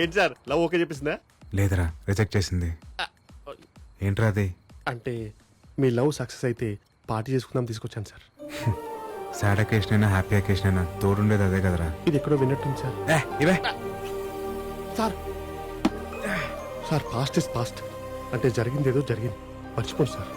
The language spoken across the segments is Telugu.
ఏంటి సార్? Love okay చెప్పేసిందా? లేదురా రిజెక్ట్ చేసింది. ఏంట్రా అది? అంటే మీ లవ్ సక్సెస్ అయితే పార్టీ చేసుకుందాం తీసుకొచ్చాను సార్. సాడ్ అకేషన్ అయినా హ్యాపీ అకేషన్ అయినా తోడుండేది అదే కదరా. ఇది ఎక్కడో విన్నట్టుంది సార్. ఏ, ఇవే. Sir sir past is past అంటే జరిగింది ఏదో జరిగింది. మర్చిపోండి సార్.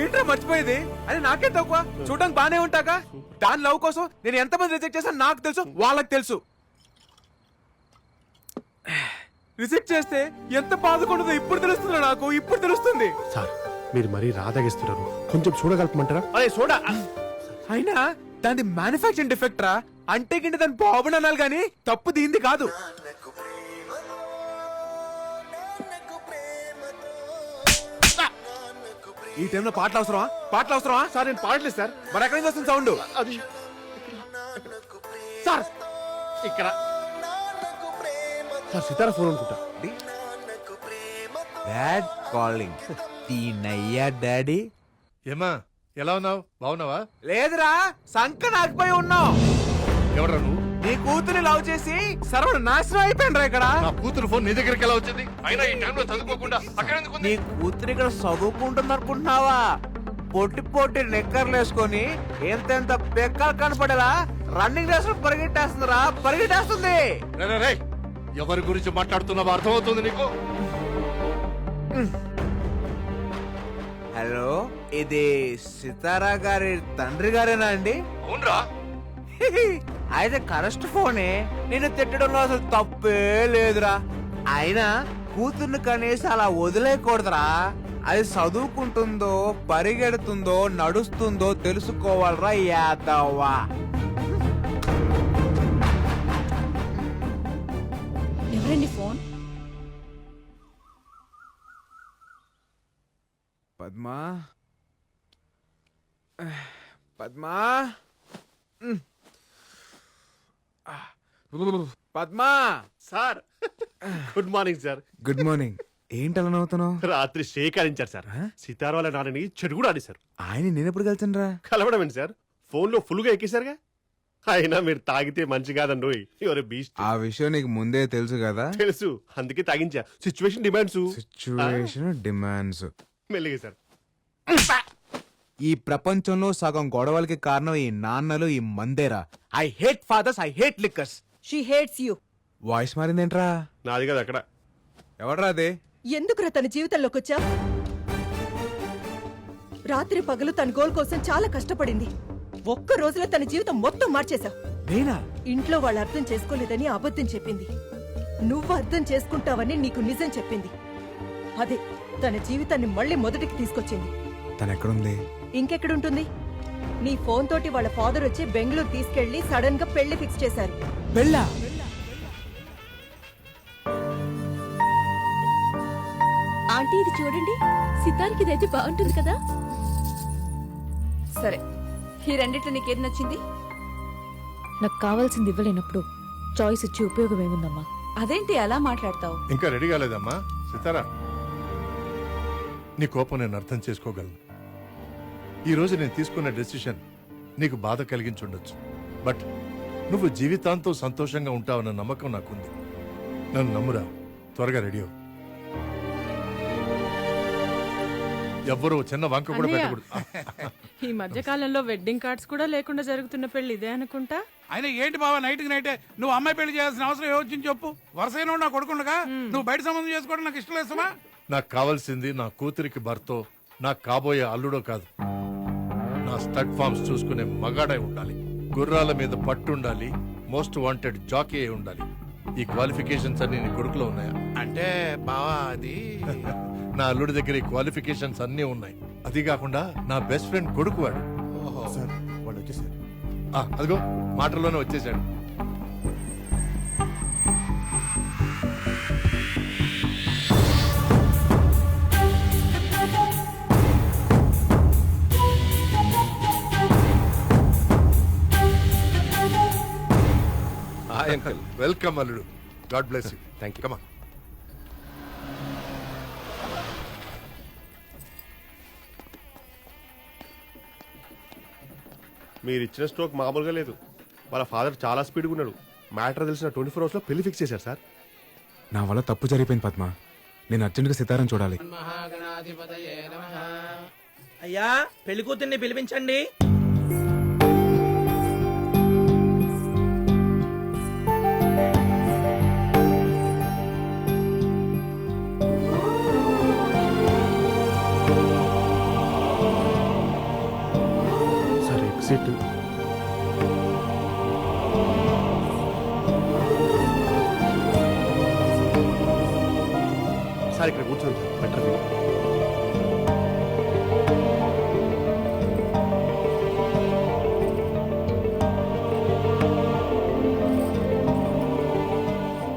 ఏంట్రా మర్చిపోయేది? అని నాకే తక్కువ? చూడడానికి బానే ఉంటాగా? దాని లవ్ కోసం నేను ఎంతమంది రిజెక్ట్ చేశాను నాకు తెలుసు వాళ్ళకి తెలుసు. రిజెక్ట్ చేస్తే ఎంత బాధకుంటుందో ఇప్పుడు తెలుస్తుంది నాకు ఇప్పుడు తెలుస్తుంది. సార్ మీరు మరీ రాదాగిస్తున్నారు. కొంచెం చూడగలపమంటారా? అరే చూడ? అయినా దాని మ్యానుఫాక్చరింగ్ డిఫెక్ట్ రా. అంటే గింటే దాని బాబుని అనాలి కానీ తప్పు దీంది కాదు. ఈ టైంలో పాటలు అవసరమా? పాటలు అవసరమా? సార్ నేను పాడలేదు సార్. మరి ఎక్కడి నుంచి వస్తుంది సౌండ్ అది. సార్ ఇక్కడ. సార్ సితారా ఫోన్ అనుకుంటా. డాడ్ కాలింగ్ తీనయ్యా డాడీ. ఏమా ఎలా ఉన్నావు? బాగున్నావా? లేదురా సంక నాకుపోయి ఉన్నావు. ఎవడ్రా నువ్వు? నీ కూతురు లవ్ చేసి సర్వడు నాశనం అయిపోయినరా ఇక్కడ. నా కూతురు ఫోన్ నీ దగ్గరికి ఎలా వచ్చింది? అయినా ఈ టైంలో చదువుకోకుండా అక్కడ ఎందుకు ఉంది? నీ కూతురు ఇక్కడ చదువుకుంటుంది అనుకుంటున్నావా? పొట్టి పొట్టి నిక్కర్లు వేసుకొని ఎంతెంత పెక్కలు కనపడేలా రన్నింగ్ రేస్ పరిగెట్టేస్తుందిరా పరిగెట్టేస్తుంది. రే, రే, రే. ఎవరి గురించి మాట్లాడుతున్నావో అర్థమవుతుంది నీకు? హలో ఇది సితారా గారి తండ్రి గారేనా అండి? అవునరా. అయితే కరెస్ట్ ఫోనే? నేను తిట్టడంలో అసలు తప్పే లేదురా. అయినా కూతుర్ని కనీసం అలా వదిలేయకూడదురా. అది చదువుకుంటుందో పరిగెడుతుందో నడుస్తుందో తెలుసుకోవాలరా యాదవ్వా. ఎవరండి phone? Padma? Padma? Padma! Sir good morning sir. Good morning. ఏంటి అలా నవ్వుతున్నావు? రాత్రి శేఖరించారు సార్. సితారా వాళ్ళ నాన్నని చెడు కూడా ఆడి సార్ ఆయన నేను ఎప్పుడు కలిసాను రా కలవడం ఏంటి సార్? ఫోన్లో ఫుల్గా ఎక్కేశారుగా? అయినా మీరు తాగితే మంచి కాదండి ఎవరు బీస్ట్ ఆ విషయం నీకు ముందే తెలుసు కదా? తెలుసు. అందుకే తాగించా. సిచ్యువేషన్ డిమాండ్స్ సిచ్యువేషన్ డిమాండ్స్ మెల్లిగా సార్. ఈ ప్రపంచంలో సగం గొడవలకి కారణం ఈ నాన్నలు ఈ మందేరా. I hate fathers I hate liquors she hates you voice మారిందేంట్రా? నాది కదా అక్కడ. ఎవడ్రా అదే? ఎందుకురా తన జీవితంలోకి వచ్చా రాత్రి పగలు తన గోల్ కోసం చాలా కష్టపడింది. ఒక్క రోజులో తన జీవితం మొత్తం మార్చేశావు నేనా? ఇంట్లో వాళ్ళు అర్థం చేసుకోలేదని అబద్ధం చెప్పింది. నువ్వు అర్థం చేసుకుంటావని నీకు నిజం చెప్పింది. అదే తన జీవితాన్ని మళ్ళీ మొదటికి తీసుకొచ్చింది. తను ఎక్కడుంది ఇంకెక్కడుంటుంది? నీ ఫోన్ తోటి వాళ్ళ ఫాదర్ వచ్చి బెంగళూరు తీసుకెళ్ళి సడన్గా పెళ్ళి ఫిక్స్ చేశారు. బెల్లా ఆంటీ ఇది చూడండి. సితార్కి ఇదైతే బాగుంటుంది కదా? సరే ఈ రెండిట్లో నీకేది నచ్చింది? నాకు కావాల్సింది ఇవ్వలేనప్పుడు చాయిస్ ఇచ్చి ఉపయోగం ఏముందమ్మా? అదేంటి అలా మాట్లాడతావు? ఇంకా రెడీ కాలేదమ్మా? సితారా నీ కోపం నేను అర్థం చేసుకోగలను. ఈ రోజు నేను తీసుకున్న డెసిషన్ నీకు బాధ కలిగించుండొచ్చు. బట్ నువ్వు జీవితాంతం సంతోషంగా ఉంటావన్న నమ్మకం నాకుంది. నన్ను నమ్మురా. త్వరగా రెడీ అవ్వు. ఎవ్వరూ చిన్న వంక కూడా. పెట్టకూడదు. ఈ మధ్య కాలంలో వెడ్డింగ్ కార్డ్స్ కూడా లేకుండా జరుగుతున్న పెళ్ళి ఇదే అనుకుంటా? ఆయన ఏంటి బావా నైట్కి నైటే నువ్వు అమ్మాయి పెళ్ళి చేయాల్సిన అవసరం ఏమొచ్చింది చెప్పు? వరుసైన నా కొడుకుండగా? నువ్వు బయట సంబంధం చేసుకోవడం నాకు ఇష్టం లేదమ్మా నాకు కావాల్సింది నా కూతురికి భర్తో నాకు కాబోయే అల్లుడో కాదు. స్టడ్ ఫార్మ్స్ చూసుకునే మగాడై ఉండాలి. గుర్రాల మీద పట్టు ఉండాలి. మోస్ట్ వాంటెడ్ జాకీ అయి ఉండాలి. ఈ క్వాలిఫికేషన్స్ అన్ని నీ కొడుకులో ఉన్నాయా? అంటే బావా అది నా అల్లుడి దగ్గర ఈ క్వాలిఫికేషన్స్ అన్నీ ఉన్నాయి. అది కాకుండా నా బెస్ట్ ఫ్రెండ్ కొడుకు వాడు వాళ్ళు వచ్చేసారు ఆ, అదిగో మాటల్లోనే వచ్చేసాడు. హాయ్ అంకుల్ వెల్కమ్ అల్లుడు god bless you Thank you. కమా మీరు ఇచ్చిన స్ట్రోక్ మామూలుగా లేదు. వాళ్ళ ఫాదర్ చాలా స్పీడ్గా ఉన్నాడు. మ్యాటర్ తెలిసిన ట్వంటీ ఫోర్ అవర్స్లో పెళ్ళి ఫిక్స్ చేశారు సార్. నా వల్ల తప్పు జరిగిపోయింది పద్మ. నేను అర్జెంటుగా సితారం చూడాలి. అయ్యా పెళ్ళి కూతుర్ని పిలిపించండి. సార్ ఇక్కడ కూర్చోండి సార్. Better view.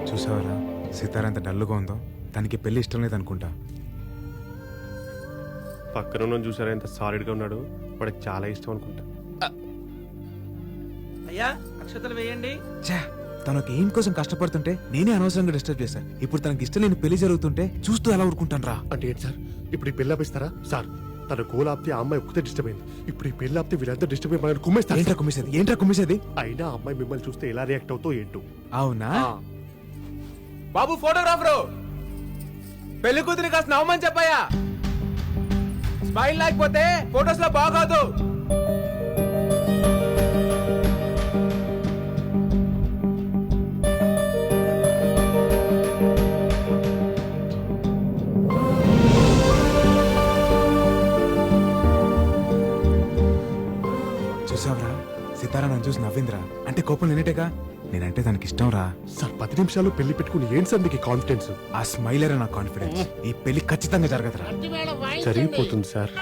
చూసావరా సితార ఎంత డల్లుగా ఉందో? తనకి పెళ్ళి ఇష్టం లేదనుకుంటా. పక్కన ఉన్న చూసారా? ఎంత సాలిడ్గా ఉన్నాడు. వాడికి చాలా ఇష్టం అనుకుంటా. అయ్యా అక్షతలు వేయండి. ఛా, తను ఒక ఎయిమ్ కోసం కష్టపడుతుంటే నేనే అనవసరంగా డిస్టర్బ్ చేశాను ఇప్పుడు తనకి ఇష్టం లేని పెళ్ళి జరుగుతుంటే చూస్తూ ఎలా ఊరుకుంటాను రా అంటే ఏంటి సార్? ఇప్పుడు ఈ పెళ్ళి ఆపిస్తారా? సార్ తన గోల్ ఆపితే ఆ అమ్మాయి ఒక్కతే డిస్టర్బ్ అయింది. ఇప్పుడు ఈ పెళ్ళి ఆపితే వీళ్ళంతా డిస్టర్బ్ అయ్యి మనల్ని కుమ్మేస్తారు ఏంట్రా కుమ్మేసేది? ఏంట్రా కుమ్మేసేది? అయినా ఆ అమ్మాయి మిమ్మల్ని చూస్తే ఎలా రియాక్ట్ అవుతో ఏంటో? అవునా? బాబు ఫోటోగ్రాఫరు పెళ్ళి కూతురి కాస్త నవ్వమని చెప్పాయా స్మైల్ లేకపోతే ఫొటోస్లో బాగోదు. నన్ను చూసి నవ్విందిరా? అంటే కోపం నేనేటేగా నేనంటే తనకి ఇష్టం రా. సార్ పది నిమిషాలు పెళ్ళి పెట్టుకుని ఏంటి సార్ మీకు కాన్ఫిడెన్స్ ఆ స్మైలరే నా కాన్ఫిడెన్స్ ఈ పెళ్ళి ఖచ్చితంగా జరగదురా. జరిగిపోతుంది సార్.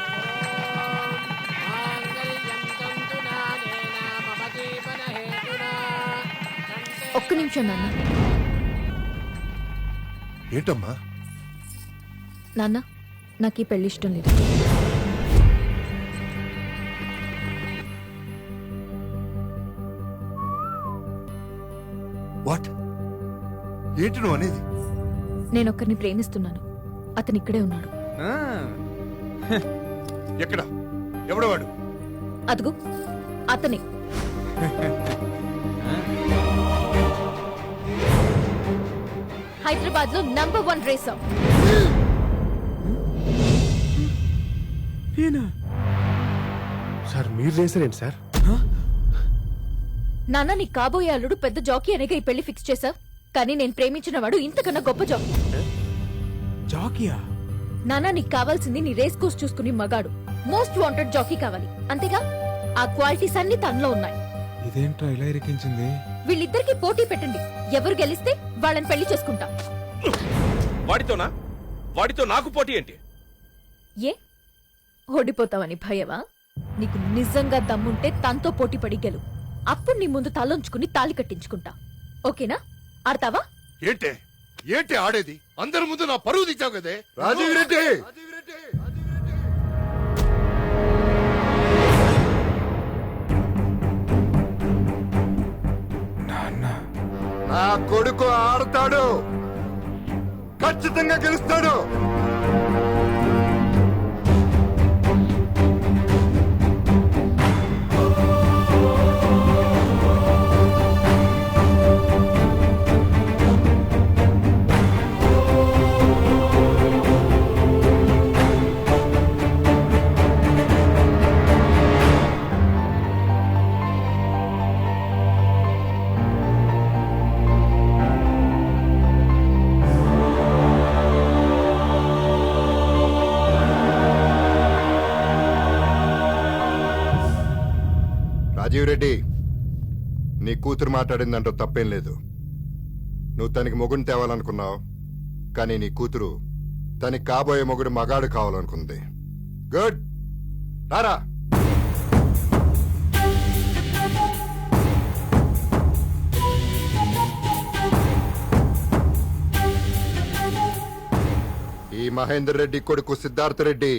ఒక్క నిమిషం నాన్న. ఏంటమ్మా? నాన్న నాకు ఈ పెళ్ళి ఇష్టం లేదు. ఏంటి నువ్వు అనేది. నేను ఒక్కరిని ప్రేమిస్తున్నాను. అతను ఇక్కడే ఉన్నాడు. ఎక్కడ? ఎవడు వాడు? అదుగు. అతనే. హైదరాబాద్లో నంబర్ వన్ రేసర్. సార్ మీరు చేశారేంటి సార్? నాన్న నీ కాబోయే అల్లుడు పెద్ద జాకీ అనేగా ఈ పెళ్ళి ఫిక్స్ చేశా కానీ నేను ప్రేమించిన వాడు ఇంతకన్నా గొప్ప జాకీ జాకియా? నాన్న నీకు కావాల్సింది నీ రేస్ కోర్స్ చూసుకుని మగాడు. మోస్ట్ వాంటెడ్ జాకీ కావాలి. అంతేగా? ఆ క్వాలిటీస్ అన్ని తనలో ఉన్నాయి. ఇదేంట్రా ఇలా ఇరికించింది? వీళ్ళిద్దరికి పోటీ పెట్టండి. ఎవరు గెలిస్తే వాళ్ళని పెళ్ళి చేసుకుంటా. వాడితోనా? వాడితో నాకు పోటీ ఏంటి? ఏ? ఓడిపోతావని భయమా? నీకు నిజంగా దమ్ముంటే తనతో పోటీ పడి గెలు. అప్పుడు నీ ముందు తలొంచుకుని తాళి కట్టించుకుంటా. ఓకేనా? ఆడతావా? ఏంటే? ఏంటి ఆడేది? అందరి ముందు నా పరువు తీసావు కదే? రాజీవ్ రెడ్డి! నాన్న. నా కొడుకు ఆడతాడు. ఖచ్చితంగా గెలుస్తాడు. రాజీవ్ రెడ్డి నీ కూతురు మాట్లాడిందంటూ తప్పేం లేదు. నువ్వు తనకి మొగుడిని తేవాలనుకున్నావు కానీ నీ కూతురు తనకి కాబోయే మొగుడు మగాడు కావాలనుకుంది. గుడ్! రారా! ఈ మహేందర్ రెడ్డి కొడుకు సిద్ధార్థ రెడ్డి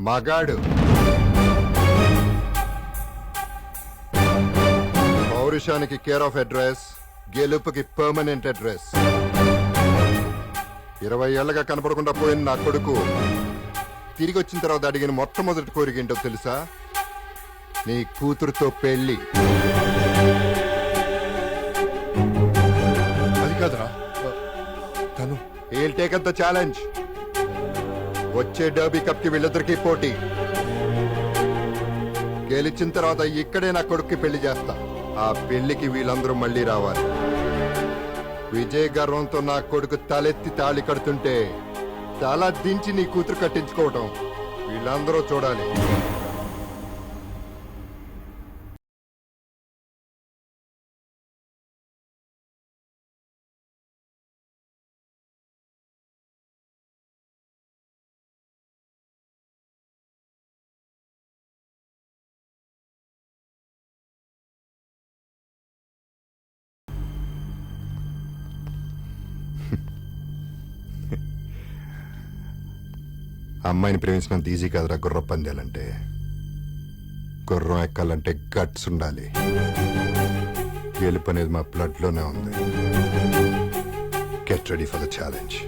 మగాడు. పౌరుషానికి కేర్ ఆఫ్ అడ్రస్ గెలుపుకి పర్మనెంట్ అడ్రస్ ఇరవై ఏళ్ళగా కనపడకుండా పోయిన నా కొడుకు. తిరిగి వచ్చిన తర్వాత అడిగిన మొట్టమొదటి కోరిక ఏంటో తెలుసా? నీ కూతురుతో పెళ్ళి అది కాదురా. తను. ఏల్ టేక్ అంత ఛాలెంజ్ వచ్చే డర్బీ కప్కి వీళ్ళిద్దరికీ పోటీ. గెలిచిన తర్వాత ఇక్కడే నా కొడుక్కి పెళ్ళి చేస్తాను ఆ పెళ్ళికి వీళ్ళందరూ మళ్ళీ రావాలి. విజయ గర్వంతో నా కొడుకు తలెత్తి తాళి కడుతుంటే తల దించి నీ కూతురు కట్టించుకోవటం వీళ్ళందరూ చూడాలి. అమ్మాయిని ప్రేమించినంత ఈజీ కాదురా గుర్రం పందాలంటే. గుర్రం ఎక్కాలంటే గట్స్ ఉండాలి. గెలుపు అనేది మా బ్లడ్లోనే ఉంది. Get ready for the challenge.